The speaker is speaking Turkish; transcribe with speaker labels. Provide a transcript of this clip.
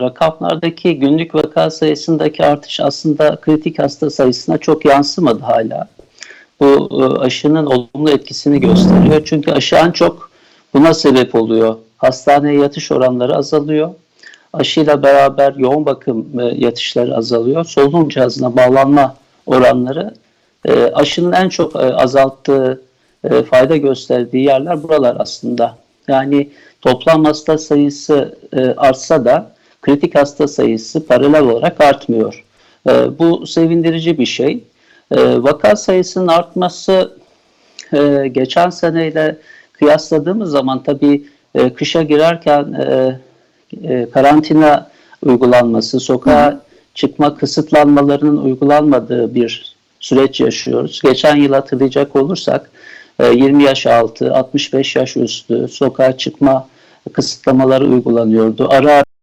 Speaker 1: rakamlardaki günlük vaka sayısındaki artış aslında kritik hasta sayısına çok yansımadı hala. Bu e, aşının olumlu etkisini gösteriyor. Çünkü aşı en çok buna sebep oluyor. Hastaneye yatış oranları azalıyor. Aşıyla beraber yoğun bakım e, yatışları azalıyor. Solunum cihazına bağlanma oranları e, aşının en çok e, azalttığı, e, fayda gösterdiği yerler buralar aslında. Yani toplam hasta sayısı e, artsa da kritik hasta sayısı paralel olarak artmıyor. E, bu sevindirici bir şey. E, vaka sayısının artması e, geçen seneyle kıyasladığımız zaman tabii e, kışa girerken e, e, karantina uygulanması, sokağa çıkma kısıtlanmalarının uygulanmadığı bir süreç yaşıyoruz. Geçen yıl hatırlayacak olursak e, 20 yaş altı, 65 yaş üstü sokağa çıkma kısıtlamaları uygulanıyordu. Ara